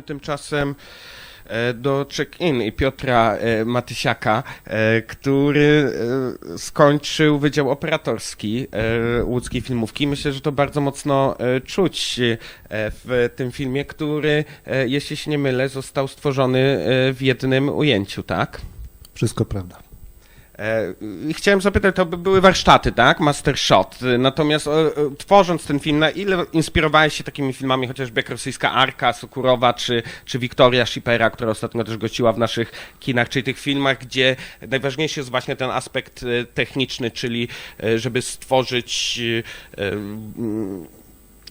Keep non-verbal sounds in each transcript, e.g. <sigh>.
Przejdźmy tymczasem e, do check-in i Piotra e, Matysiaka, e, który skończył Wydział Operatorski łódzkiej filmówki. Myślę, że to bardzo mocno czuć w tym filmie, który, jeśli się nie mylę, został stworzony w jednym ujęciu, tak? Wszystko prawda. E, Chciałem zapytać, to by były warsztaty, tak? Master Shot. Natomiast e, e, tworząc ten film, na ile inspirowałeś się takimi filmami, chociażby jak Rosyjska Arka, Sukurowa, czy, czy Wiktoria Shipera, która ostatnio też gościła w naszych kinach, czyli tych filmach, gdzie najważniejszy jest właśnie ten aspekt techniczny, czyli żeby stworzyć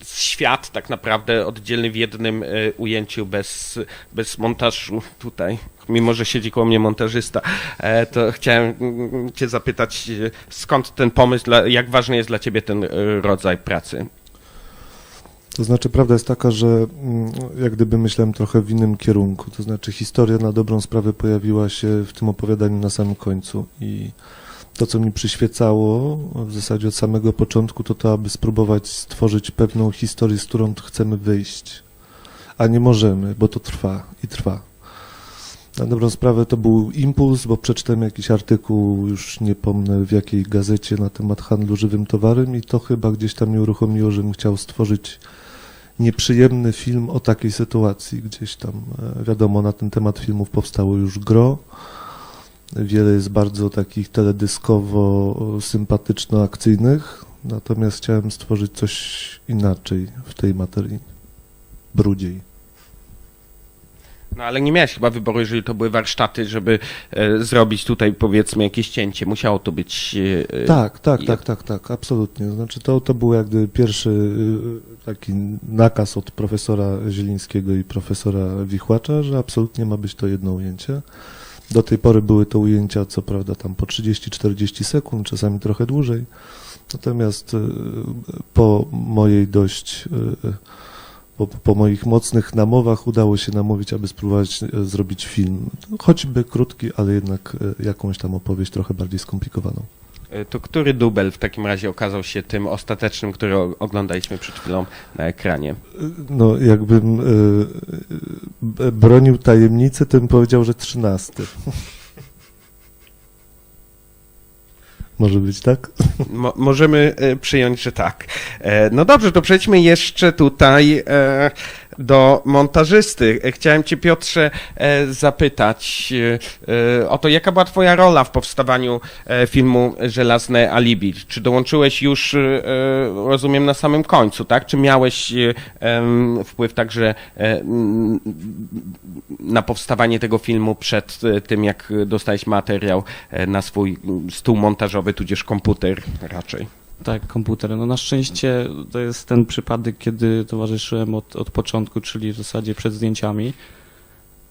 świat tak naprawdę oddzielny w jednym ujęciu, bez, bez montażu tutaj. Mimo, że siedzi koło mnie montażysta, e, to chciałem mm, cię zapytać, e, skąd ten pomysł, jak ważny jest dla ciebie ten e, rodzaj pracy? To znaczy, prawda jest taka, że mm, jak gdyby myślałem trochę w innym kierunku. To znaczy, historia na dobrą sprawę pojawiła się w tym opowiadaniu na samym końcu. I to, co mi przyświecało w zasadzie od samego początku, to to, aby spróbować stworzyć pewną historię, z którą chcemy wyjść. A nie możemy, bo to trwa i trwa. Na dobrą sprawę to był impuls, bo przeczytałem jakiś artykuł, już nie pomnę w jakiej gazecie na temat handlu żywym towarem i to chyba gdzieś tam mnie uruchomiło, żebym chciał stworzyć nieprzyjemny film o takiej sytuacji. Gdzieś tam, e, wiadomo, na ten temat filmów powstało już gro. Wiele jest bardzo takich teledyskowo-sympatyczno-akcyjnych, natomiast chciałem stworzyć coś inaczej w tej materii. Brudziej. No ale nie miałeś chyba wyboru, jeżeli to były warsztaty, żeby e, zrobić tutaj powiedzmy jakieś cięcie. Musiało to być... e, Tak, tak, i- tak, tak, tak, absolutnie. Znaczy to, to był jak gdyby pierwszy y, taki nakaz od profesora Zielińskiego i profesora Wichłacza, że absolutnie ma być to jedno ujęcie. Do tej pory były to ujęcia, co prawda, tam po 30-40 sekund, czasami trochę dłużej. Natomiast y, po mojej dość, y, po, po moich mocnych namowach udało się namówić, aby spróbować y, zrobić film. Choćby krótki, ale jednak y, jakąś tam opowieść trochę bardziej skomplikowaną. E, To który dubel w takim razie okazał się tym ostatecznym, który oglądaliśmy przed chwilą na ekranie? No, jakbym bronił tajemnicy, to bym powiedział, że trzynasty. <laughs> Może być tak? Mo- możemy e, przyjąć, że tak. E, No dobrze, to przejdźmy jeszcze tutaj e, do montażysty. E, Chciałem cię, Piotrze, e, zapytać e, o to, jaka była twoja rola w powstawaniu filmu Żelazne Alibi? Czy dołączyłeś już, rozumiem, na samym końcu, tak? Czy miałeś wpływ także na powstawanie tego filmu przed tym, jak dostałeś materiał na swój stół montażowy, tudzież komputer raczej? Tak, komputer. No na szczęście to jest ten przypadek, kiedy towarzyszyłem od, od początku, czyli w zasadzie przed zdjęciami.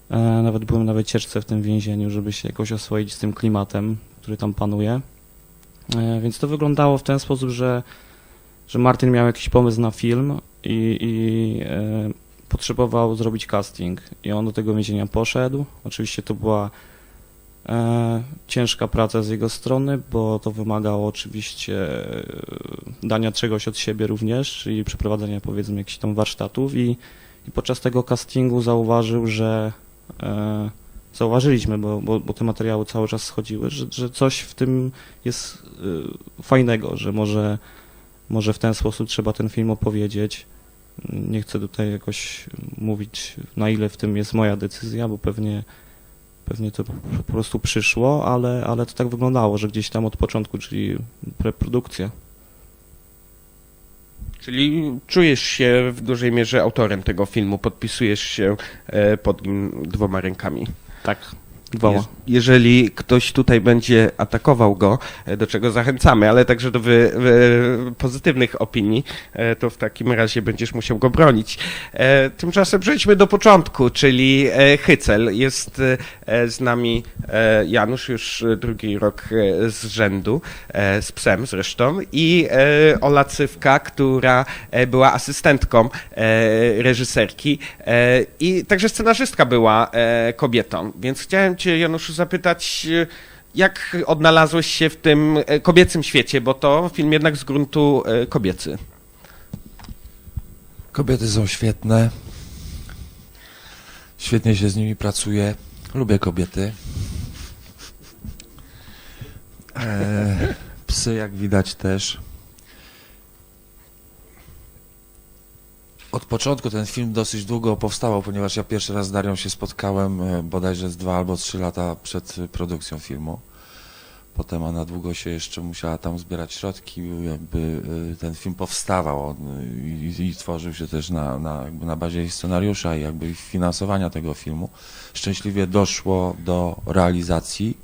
E, nawet byłem na wycieczce w tym więzieniu, żeby się jakoś oswoić z tym klimatem, który tam panuje. E, więc to wyglądało w ten sposób, że, że Martin miał jakiś pomysł na film i, i e, potrzebował zrobić casting. I on do tego więzienia poszedł. Oczywiście to była ciężka praca z jego strony, bo to wymagało oczywiście e, dania czegoś od siebie również, czyli przeprowadzenia powiedzmy jakichś tam warsztatów i, i podczas tego castingu zauważył, że e, zauważyliśmy, bo, bo, bo te materiały cały czas schodziły, że, że coś w tym jest e, fajnego, że może, może w ten sposób trzeba ten film opowiedzieć. Nie chcę tutaj jakoś mówić, na ile w tym jest moja decyzja, bo pewnie Pewnie to po prostu przyszło, ale, ale to tak wyglądało, że gdzieś tam od początku, czyli preprodukcja. Czyli czujesz się w dużej mierze autorem tego filmu, podpisujesz się e, pod nim dwoma rękami. Tak. Jeżeli ktoś tutaj będzie atakował go, e, do czego zachęcamy, ale także do wy, wy, pozytywnych opinii, e, to w takim razie będziesz musiał go bronić. E, Tymczasem przejdźmy do początku, czyli Hycel. Jest z nami Janusz już drugi rok z rzędu, z psem zresztą, i Ola Cywka, która była asystentką reżyserki i także scenarzystka była kobietą, więc chciałem cię Januszu zapytać, e, jak odnalazłeś się w tym e, kobiecym świecie, bo to film jednak z gruntu e, kobiecy. Kobiety są świetne. Świetnie się z nimi pracuje. Lubię kobiety. E, psy, jak widać, też. Od początku ten film dosyć długo powstawał, ponieważ ja pierwszy raz z Darią się spotkałem e, bodajże z dwa albo trzy lata przed produkcją filmu. Potem ona długo się jeszcze musiała tam zbierać środki, jakby e, ten film powstawał e, i, i tworzył się też na, na, na bazie scenariusza i jakby finansowania tego filmu. Szczęśliwie doszło do realizacji.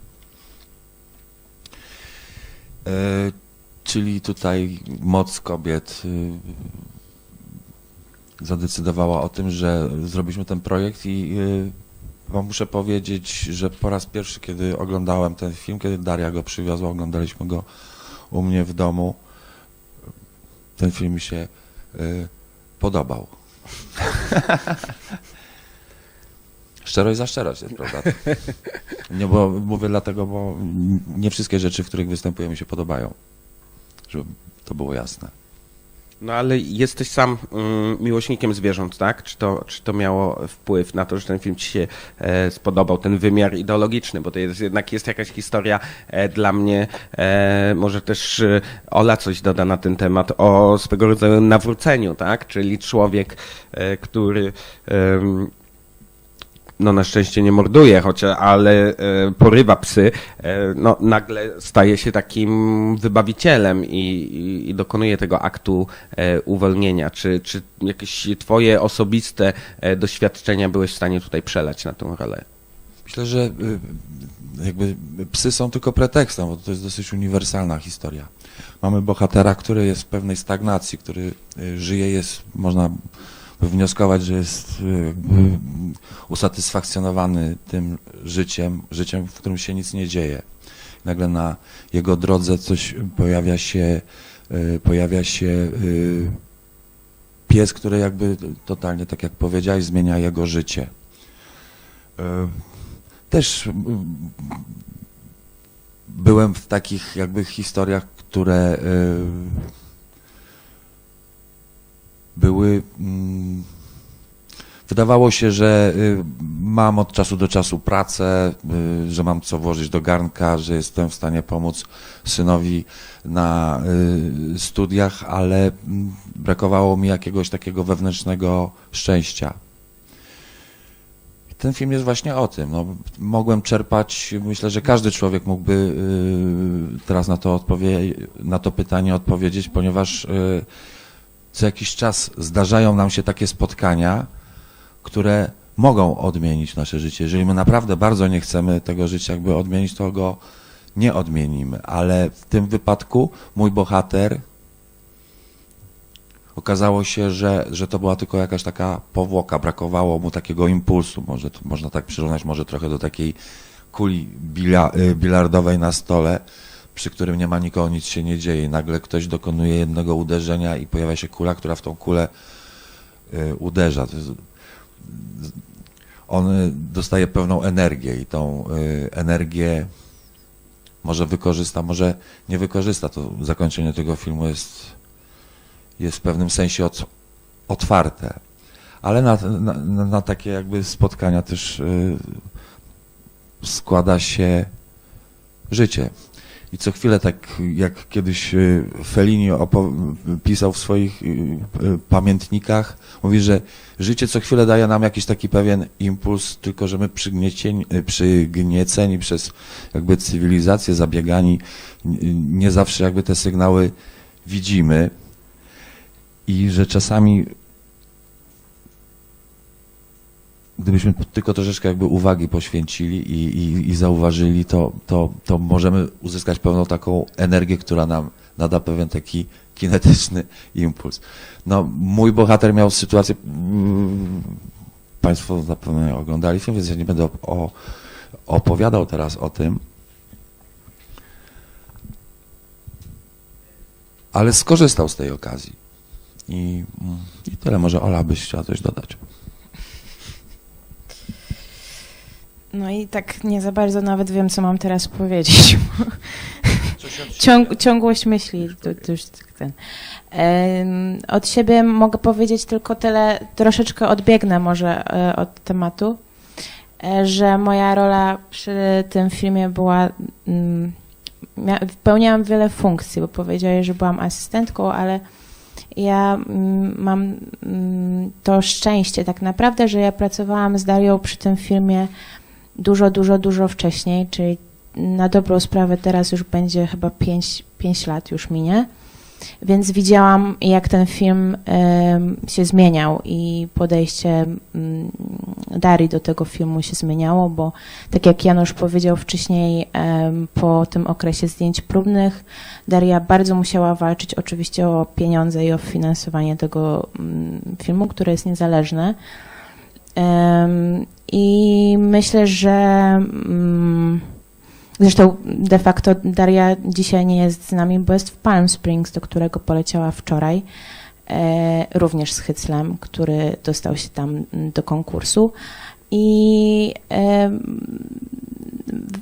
Czyli tutaj moc kobiet zadecydowała o tym, że zrobiliśmy ten projekt i y, wam muszę powiedzieć, że po raz pierwszy, kiedy oglądałem ten film, kiedy Daria go przywiozła, oglądaliśmy go u mnie w domu, ten film mi się y, podobał. <laughs> Szczerość za szczerość jest, prawda? Nie, bo mówię dlatego, bo nie wszystkie rzeczy, w których występuję, mi się podobają. Żeby to było jasne. No ale jesteś sam mm, miłośnikiem zwierząt, tak? Czy to, czy to miało wpływ na to, że ten film ci się e, spodobał, ten wymiar ideologiczny, bo to jest, jednak jest jakaś historia e, dla mnie, e, może też e, Ola coś doda na ten temat, o swego rodzaju nawróceniu, tak? Czyli człowiek, e, który no na szczęście nie morduje, chociaż, ale e, porywa psy, e, no nagle staje się takim wybawicielem i, i, i dokonuje tego aktu e, uwolnienia. Czy, czy jakieś twoje osobiste e, doświadczenia byłeś w stanie tutaj przelać na tą rolę? Myślę, że y, jakby psy są tylko pretekstem, bo to jest dosyć uniwersalna historia. Mamy bohatera, który jest w pewnej stagnacji, który y, żyje, jest, można by wnioskować, że jest y, jakby usatysfakcjonowany tym życiem, życiem, w którym się nic nie dzieje. Nagle na jego drodze coś pojawia się, y, pojawia się y, pies, który jakby totalnie, tak jak powiedziałeś, zmienia jego życie. Też byłem w takich jakby historiach, które były. mm, Wydawało się, że y, mam od czasu do czasu pracę, y, że mam co włożyć do garnka, że jestem w stanie pomóc synowi na y, studiach, ale mm, brakowało mi jakiegoś takiego wewnętrznego szczęścia. Ten film jest właśnie o tym. No, mogłem czerpać, myślę, że każdy człowiek mógłby teraz na to, odpowie, na to pytanie odpowiedzieć, ponieważ co jakiś czas zdarzają nam się takie spotkania, które mogą odmienić nasze życie. Jeżeli my naprawdę bardzo nie chcemy tego życia jakby odmienić, to go nie odmienimy. Ale w tym wypadku mój bohater okazało się, że, że to była tylko jakaś taka powłoka, brakowało mu takiego impulsu, może można tak przyrównać może trochę do takiej kuli bila, y, bilardowej na stole, przy którym nie ma nikogo, nic się nie dzieje. Nagle ktoś dokonuje jednego uderzenia i pojawia się kula, która w tą kulę y, uderza. On y, dostaje pewną energię i tą y, energię może wykorzysta, może nie wykorzysta. To zakończenie tego filmu jest, jest w pewnym sensie od, otwarte. Ale na, na, na- takie jakby spotkania też składa się życie. I co chwilę, tak jak kiedyś y, Fellini pisał w swoich y, pamiętnikach, mówi, że życie co chwilę daje nam jakiś taki pewien impuls, tylko że my y, przygnieceni przez jakby cywilizację, zabiegani, nie zawsze jakby te sygnały widzimy. I że czasami gdybyśmy tylko troszeczkę jakby uwagi poświęcili i, i, i zauważyli, to, to, to możemy uzyskać pewną taką energię, która nam nada pewien taki kinetyczny impuls. No, mój bohater miał sytuację, mm, Państwo zapewne oglądali film, więc ja nie będę o, opowiadał teraz o tym, ale skorzystał z tej okazji. I, mm, i tyle. Może Ola byś chciała coś dodać. No i tak nie za bardzo nawet wiem, co mam teraz powiedzieć. Ciąg, ciągłość myśli, to, to już ten. Od siebie mogę powiedzieć tylko tyle, troszeczkę odbiegnę może e, od tematu. e, że moja rola przy tym filmie była. mm, Pełniałam wiele funkcji, bo powiedziałeś, że byłam asystentką, ale ja mm, mam mm, to szczęście tak naprawdę, że ja pracowałam z Darią przy tym filmie dużo, dużo, dużo wcześniej, czyli na dobrą sprawę teraz już będzie chyba 5, 5 lat już minie. Więc widziałam, jak ten film em, się zmieniał i podejście mm, Darii do tego filmu się zmieniało, bo tak jak Janusz powiedział wcześniej, em, po tym okresie zdjęć próbnych, Daria bardzo musiała walczyć oczywiście o pieniądze i o finansowanie tego mm, filmu, które jest niezależne. I myślę, że mm, zresztą de facto Daria dzisiaj nie jest z nami, bo jest w Palm Springs, do którego poleciała wczoraj, e, również z Hyclem, który dostał się tam mm, do konkursu. I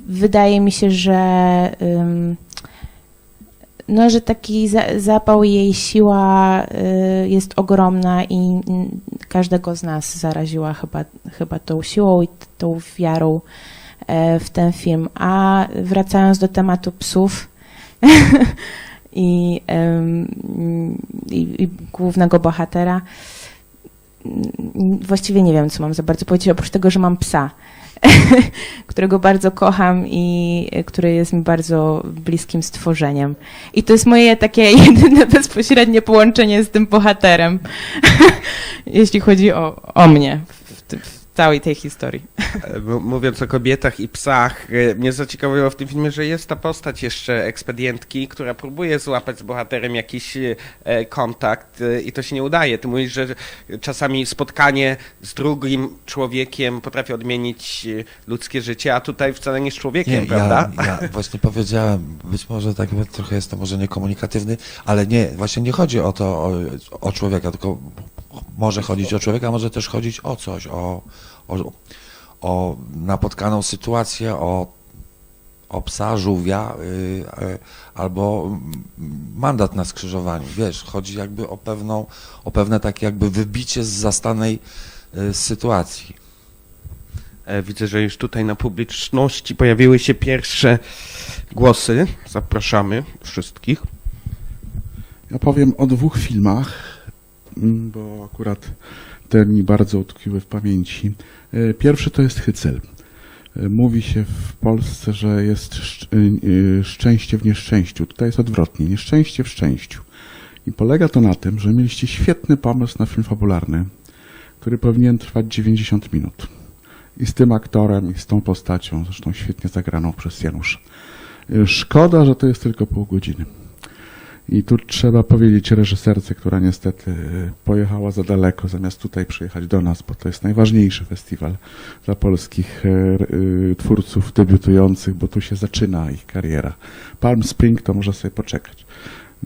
wydaje mi się, że no, że taki za, zapał jej siła y, jest ogromna i każdego z nas zaraziła chyba, chyba tą siłą i tą wiarą e, w ten film. A wracając do tematu psów <laughs> i, i, głównego bohatera, właściwie nie wiem, co mam za bardzo powiedzieć, oprócz tego, że mam psa, <laughs> którego bardzo kocham i e, który jest mi bardzo bliskim stworzeniem. I to jest moje takie <laughs> jedyne bezpośrednie połączenie z tym bohaterem, <laughs> jeśli chodzi o, o mnie całej tej historii. E, Mówiąc o kobietach i psach, e, mnie zaciekawiło w tym filmie, że jest ta postać jeszcze ekspedientki, która próbuje złapać z bohaterem jakiś e, kontakt i to się nie udaje. Ty mówisz, że czasami spotkanie z drugim człowiekiem potrafi odmienić ludzkie życie, a tutaj wcale nie z człowiekiem, Nie, prawda? ja, ja <laughs> właśnie powiedziałem, być może tak trochę jestem może niekomunikatywny, ale nie, właśnie nie chodzi o to, o, o człowieka, tylko może chodzić o człowieka, może też chodzić o coś, o, o, o napotkaną sytuację, o, o psa, żółwia, y, y, albo mandat na skrzyżowaniu, wiesz, chodzi jakby o pewną, o pewne takie jakby wybicie z zastanej y, sytuacji. E, Widzę, że już tutaj na publiczności pojawiły się pierwsze głosy. Zapraszamy wszystkich. Ja powiem o dwóch filmach, bo akurat te mi bardzo utkwiły w pamięci. E, Pierwszy to jest Hycel. E, Mówi się w Polsce, że jest e, szczęście w nieszczęściu. Tutaj jest odwrotnie, nieszczęście w szczęściu. I polega to na tym, że mieliście świetny pomysł na film fabularny, który powinien trwać 90 minut. I z tym aktorem, i z tą postacią, zresztą świetnie zagraną przez Janusza. Szkoda, że to jest tylko pół godziny. I tu trzeba powiedzieć reżyserce, która niestety y, pojechała za daleko, zamiast tutaj przyjechać do nas, bo to jest najważniejszy festiwal dla polskich y, y, twórców debiutujących, bo tu się zaczyna ich kariera. Palm Spring to może sobie poczekać.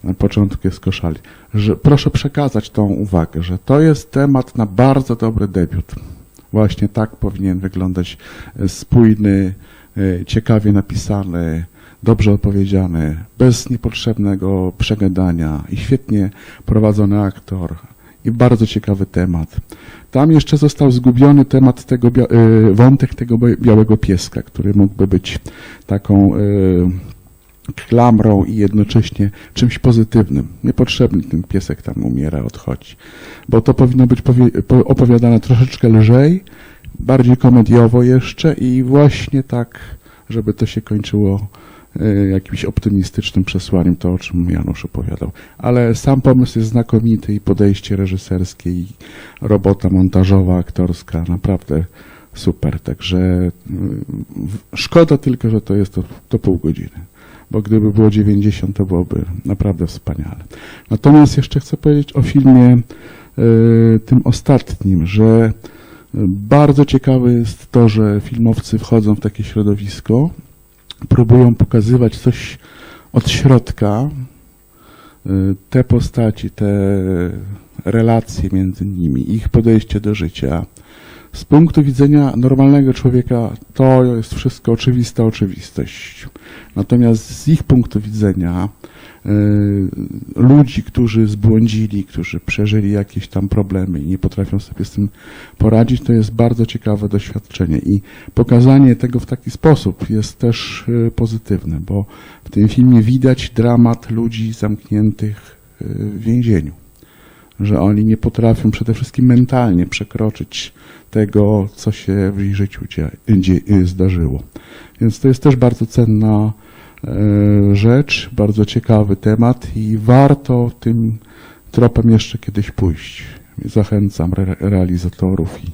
Na początku jest koszali. Że proszę przekazać tą uwagę, że to jest temat na bardzo dobry debiut. Właśnie tak powinien wyglądać spójny, ciekawie napisany, dobrze opowiedziany, bez niepotrzebnego przegadania i świetnie prowadzony aktor i bardzo ciekawy temat. Tam jeszcze został zgubiony temat tego, y, wątek tego bia- białego pieska, który mógłby być taką y, klamrą i jednocześnie czymś pozytywnym. Niepotrzebny ten piesek tam umiera, odchodzi. Bo to powinno być opowiadane troszeczkę lżej, bardziej komediowo jeszcze i właśnie tak, żeby to się kończyło e, jakimś optymistycznym przesłaniem, to o czym Janusz opowiadał. Ale sam pomysł jest znakomity i podejście reżyserskie i robota montażowa, aktorska, naprawdę super. Także w- szkoda tylko, że to jest to, to pół godziny. Bo gdyby było 90, to byłoby naprawdę wspaniale. Natomiast jeszcze chcę powiedzieć o filmie e, tym ostatnim, że bardzo ciekawe jest to, że filmowcy wchodzą w takie środowisko, próbują pokazywać coś od środka, y, te postaci, te relacje między nimi, ich podejście do życia, Z punktu widzenia normalnego człowieka to jest wszystko oczywista oczywistość. Natomiast z ich punktu widzenia ludzi, którzy zbłądzili, którzy przeżyli jakieś tam problemy i nie potrafią sobie z tym poradzić, to jest bardzo ciekawe doświadczenie i pokazanie tego w taki sposób jest też y, pozytywne, bo w tym filmie widać dramat ludzi zamkniętych y, w więzieniu, że oni nie potrafią przede wszystkim mentalnie przekroczyć tego, co się w ich życiu y, zdarzyło. Więc to jest też bardzo cenna rzecz, bardzo ciekawy temat i warto tym tropem jeszcze kiedyś pójść. Zachęcam re, realizatorów i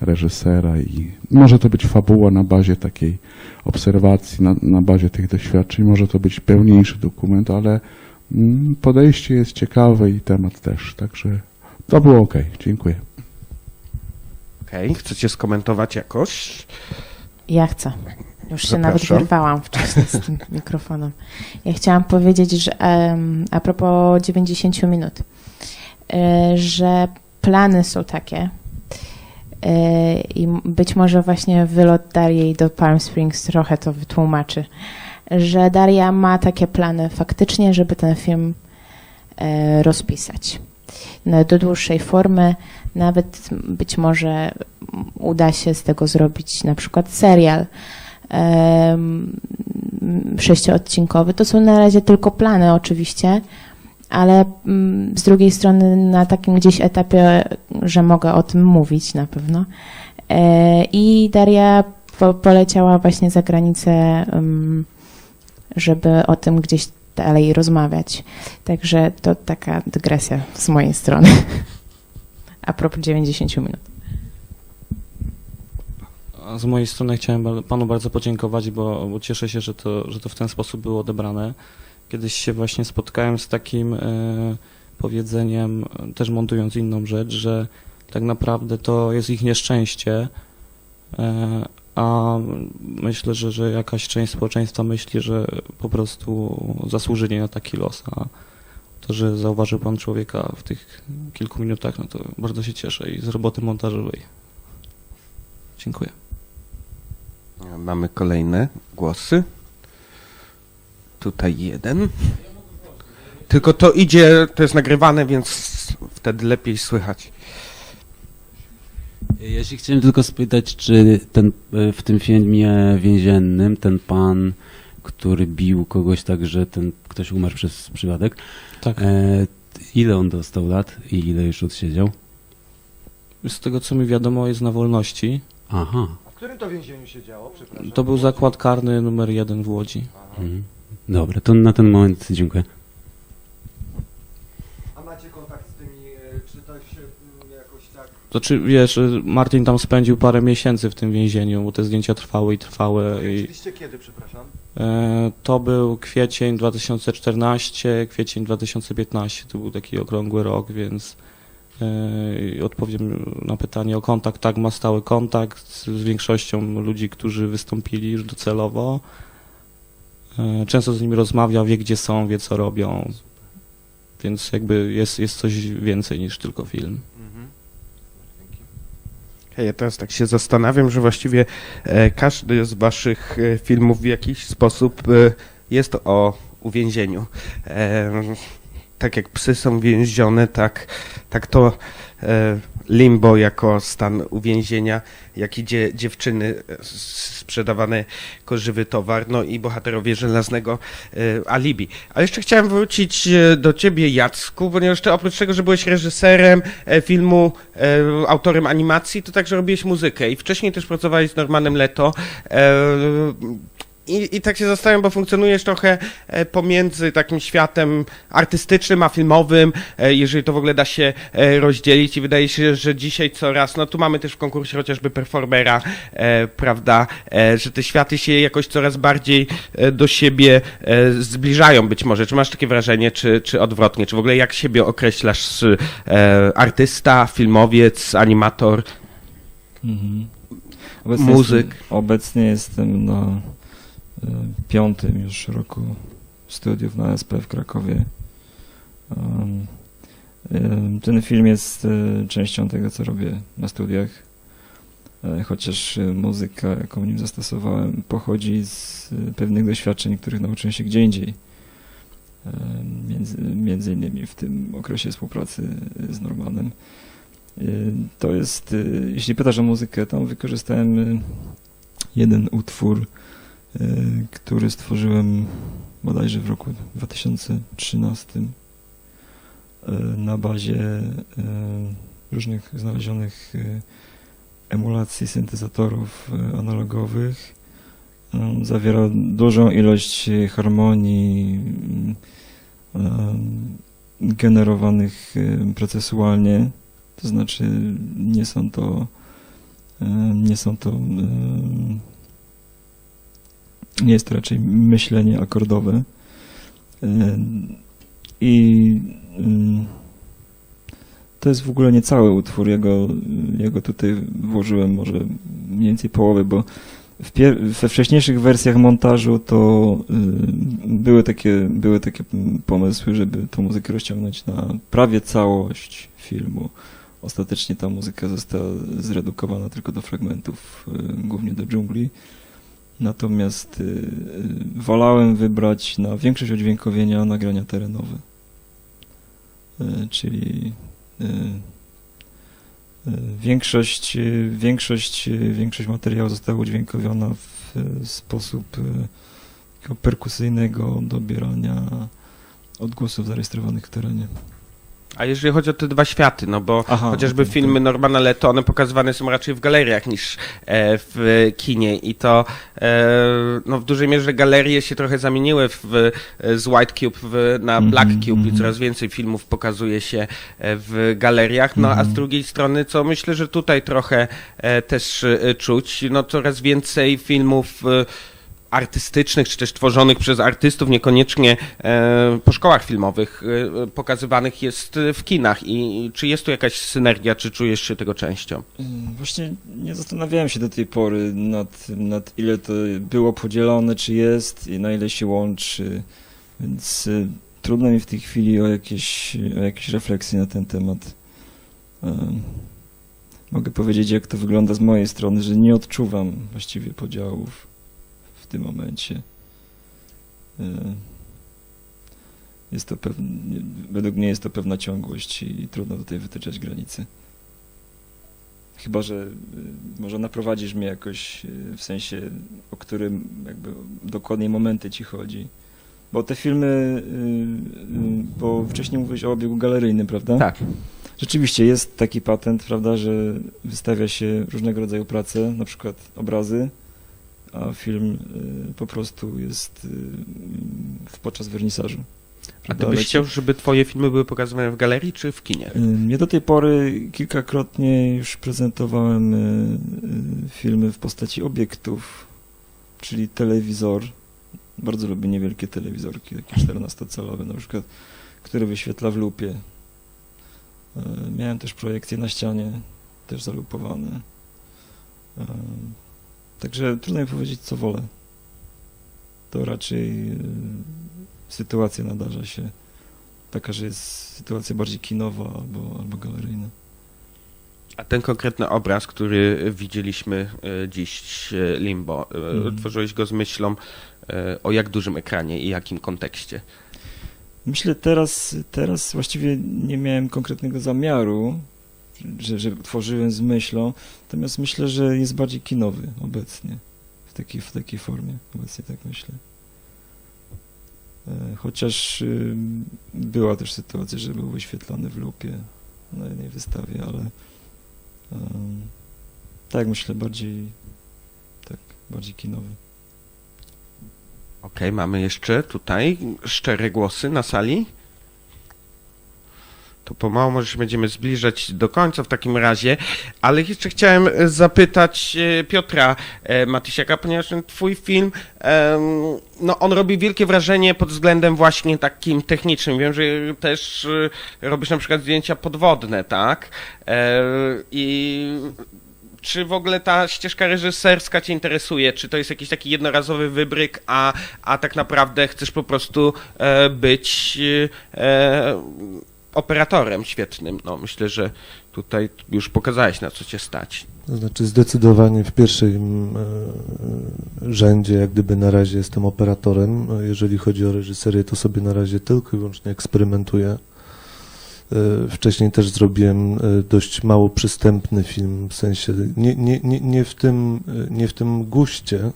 reżysera i może to być fabuła na bazie takiej obserwacji, na, na bazie tych doświadczeń, może to być pełniejszy dokument, ale mm, podejście jest ciekawe i temat też, także to było ok. Dziękuję. Okej, chcecie skomentować jakoś? Ja chcę. Już się Zapraszam. nawet wyrwałam wcześniej z tym <laughs> mikrofonem. Ja chciałam powiedzieć, że a propos 90 minut, e, że plany są takie e, i być może właśnie wylot Darii do Palm Springs trochę to wytłumaczy, że Daria ma takie plany faktycznie, żeby ten film e, rozpisać no, do dłuższej formy. Nawet być może uda się z tego zrobić na przykład serial em, sześcioodcinkowy. To są na razie tylko plany oczywiście, ale mm, z drugiej strony na takim gdzieś etapie, że mogę o tym mówić na pewno. E, I Daria po, poleciała właśnie za granicę, żeby o tym gdzieś dalej rozmawiać. Także to taka dygresja z mojej strony. <laughs> A propos 90 minut. Z mojej strony chciałem panu bardzo podziękować, bo, bo cieszę się, że to, że to w ten sposób było odebrane. Kiedyś się właśnie spotkałem z takim e, powiedzeniem, też montując inną rzecz, że tak naprawdę to jest ich nieszczęście, e, a myślę, że, że jakaś część społeczeństwa myśli, że po prostu zasłużyli na taki los, a to, że zauważył pan człowieka w tych kilku minutach, no to bardzo się cieszę i z roboty montażowej. Dziękuję. Mamy kolejne głosy. Tutaj jeden. Tylko to idzie, to jest nagrywane, więc wtedy lepiej słychać. Ja się chciałem tylko spytać, czy ten, e, w tym filmie więziennym ten pan, który bił kogoś tak, że ten ktoś umarł przez przypadek, Tak. e, ile on dostał lat i ile już odsiedział? Z tego co mi wiadomo jest na wolności. Aha. W którym to więzieniu się działo? Przepraszam. To był zakład karny numer jeden w Łodzi. Mhm. Dobra, to na ten moment dziękuję. A macie kontakt z tymi, e, czy to się mm, jakoś tak... To czy wiesz, y, Martin tam spędził parę miesięcy w tym więzieniu, bo te zdjęcia trwały i trwały. I, Oczywiście kiedy, przepraszam? e, to był kwiecień 2014, kwiecień 2015. To był taki okrągły rok, więc e, odpowiem na pytanie o kontakt. Tak, ma stały kontakt z, większością ludzi, którzy wystąpili już docelowo. E, często z nimi rozmawia, wie gdzie są, wie co robią. Więc jakby jest, jest coś więcej niż tylko film. Ja teraz tak się zastanawiam, że właściwie e, każdy z waszych e, filmów w jakiś sposób e, jest o uwięzieniu. Tak jak psy są więzione, tak, tak to e, limbo jako stan uwięzienia, jak i dzie, dziewczyny e, sprzedawane jako żywy towar, no i bohaterowie żelaznego e, alibi. Ale jeszcze chciałem wrócić do ciebie, Jacku, ponieważ ty oprócz tego, że byłeś reżyserem filmu, autorem animacji, to także robiłeś muzykę i wcześniej też pracowałeś z Normanem Leto. I, I tak się zastanawiam, bo funkcjonujesz trochę e, pomiędzy takim światem artystycznym a filmowym, e, jeżeli to w ogóle da się e, rozdzielić i wydaje się, że dzisiaj coraz, no tu mamy też w konkursie chociażby performera, prawda, że te światy się jakoś coraz bardziej do siebie zbliżają być może. Czy masz takie wrażenie, czy, czy odwrotnie? Czy w ogóle jak siebie określasz artysta, filmowiec, animator? Mhm. Muzyk. Jestem, obecnie jestem y, piątym już roku studiów na SP w Krakowie. Um, ten film jest y, częścią tego, co robię na studiach. e, chociaż e, muzyka, jaką w nim zastosowałem, pochodzi z e, pewnych doświadczeń, których nauczyłem się gdzie indziej. E, Między, między innymi w tym okresie współpracy z Normanem. E, To jest, e, jeśli pytasz o muzykę, to wykorzystałem e, jeden utwór, e, który stworzyłem bodajże w roku 2013 e, na bazie e, różnych znalezionych emulacji syntezatorów analogowych. Zawiera dużą ilość harmonii generowanych procesualnie, to znaczy nie są to nie są to nie jest to raczej myślenie akordowe. E, I mm, to jest w ogóle nie cały utwór, jego, jego tutaj włożyłem może mniej więcej połowę, bo w we wcześniejszych wersjach montażu to y, były, takie, były takie pomysły, żeby tą muzykę rozciągnąć na prawie całość filmu. Ostatecznie ta muzyka została zredukowana tylko do fragmentów, y, głównie do dżungli. Natomiast y, y, wolałem wybrać na większość udźwiękowienia nagrania terenowe. Y, Czyli większość, większość, większość materiału została udźwiękowiona w sposób perkusyjnego dobierania odgłosów zarejestrowanych w terenie. A jeżeli chodzi o te dwa światy, no bo Aha, chociażby okej, filmy Normana Leto, one pokazywane są raczej w galeriach niż e, w kinie i to e, no w dużej mierze galerie się trochę zamieniły w, z White Cube w, na Mhm, Black Cube i mhm. coraz więcej filmów pokazuje się e, w galeriach, no a z Mhm. drugiej strony, co myślę, że tutaj trochę też czuć, no coraz więcej filmów artystycznych, czy też tworzonych przez artystów, niekoniecznie e, po szkołach filmowych, e, pokazywanych jest e, w kinach. I, czy jest tu jakaś synergia, czy czujesz się tego częścią? Mm, Właśnie nie zastanawiałem się do tej pory nad, nad ile to było podzielone, czy jest i na ile się łączy, więc y, trudno mi w tej chwili o jakieś, o jakieś refleksje na ten temat. Mogę powiedzieć, jak to wygląda z mojej strony, że nie odczuwam właściwie podziałów w tym momencie. Y, Jest to pewne, według mnie jest to pewna ciągłość i trudno tutaj wytyczać granice. Chyba, że y, może naprowadzisz mnie jakoś y, w sensie, o którym jakby dokładniej momenty ci chodzi. Bo te filmy, bo wcześniej mówiłeś o obiegu galeryjnym, prawda? Tak. Rzeczywiście jest taki patent, prawda, że wystawia się różnego rodzaju prace, na przykład obrazy, a film y, po prostu jest y, podczas wernisażu. A ty byś chciał, żeby twoje filmy były pokazywane w galerii, czy w kinie? Y, Ja do tej pory kilkakrotnie już prezentowałem y, y, filmy w postaci obiektów, czyli telewizor. Bardzo lubię niewielkie telewizorki, takie 14-calowe na przykład, które wyświetla w lupie. Y, Miałem też projekcje na ścianie, też zalupowane. Także trudno mi powiedzieć, co wolę. To raczej y, sytuacja nadarza się taka, że jest sytuacja bardziej kinowa albo, albo galeryjna. A ten konkretny obraz, który widzieliśmy e, dziś, e, Limbo, e, Mhm. tworzyłeś go z myślą e, o jak dużym ekranie i jakim kontekście? Myślę teraz, teraz właściwie nie miałem konkretnego zamiaru, że, że tworzyłem z myślą, natomiast myślę, że jest bardziej kinowy obecnie, w takiej, w takiej formie, obecnie tak myślę. E, Chociaż była też sytuacja, że był wyświetlany w lupie na jednej wystawie, ale tak myślę, bardziej tak, bardziej kinowy. Okej, mamy jeszcze tutaj szczere głosy na sali. To pomału może się będziemy zbliżać do końca w takim razie, ale jeszcze chciałem e, zapytać e, Piotra e, Matysiaka, ponieważ ten twój film, no on robi wielkie wrażenie pod względem właśnie takim technicznym. Wiem, że też robisz na przykład zdjęcia podwodne, tak? I czy w ogóle ta ścieżka reżyserska Cię interesuje? Czy to jest jakiś taki jednorazowy wybryk, a, a tak naprawdę chcesz po prostu być operatorem świetnym. No, myślę, że tutaj już pokazałeś, na co cię stać. To znaczy zdecydowanie w pierwszym e, rzędzie, jak gdyby na razie jestem operatorem. Jeżeli chodzi o reżyserię, to sobie na razie tylko i wyłącznie eksperymentuję. E, Wcześniej też zrobiłem e, dość mało przystępny film, w sensie nie, nie, nie, nie, w, tym, nie w tym guście,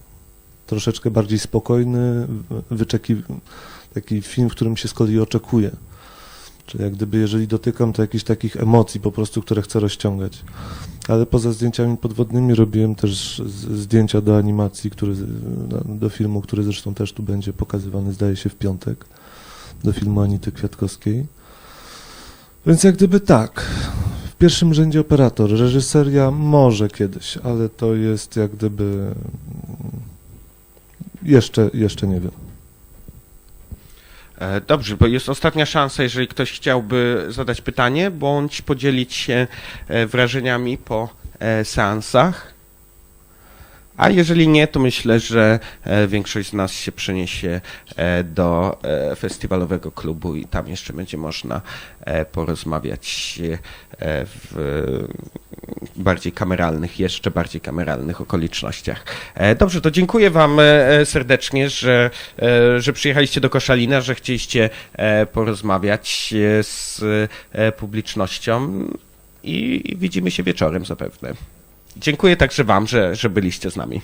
troszeczkę bardziej spokojny, wyczeki, taki film, w którym się z kolei oczekuje. Jak gdyby, jeżeli dotykam, to jakichś takich emocji po prostu, które chcę rozciągać. Ale poza zdjęciami podwodnymi robiłem też zdjęcia do animacji, który, do filmu, który zresztą też tu będzie pokazywany, zdaje się, w piątek, do filmu Anity Kwiatkowskiej. Więc jak gdyby tak, w pierwszym rzędzie operator, reżyseria może kiedyś, ale to jest jak gdyby mm, jeszcze, jeszcze nie wiem. E, Dobrze, bo jest ostatnia szansa, jeżeli ktoś chciałby zadać pytanie, bądź podzielić się e, wrażeniami po e, seansach. A jeżeli nie, to myślę, że większość z nas się przeniesie do festiwalowego klubu i tam jeszcze będzie można porozmawiać w bardziej kameralnych, jeszcze bardziej kameralnych okolicznościach. E, Dobrze, to dziękuję Wam e, serdecznie, że, e, że przyjechaliście do Koszalina, że chcieliście e, porozmawiać e, z e, publicznością i widzimy się wieczorem zapewne. Dziękuję także Wam, że, że byliście z nami.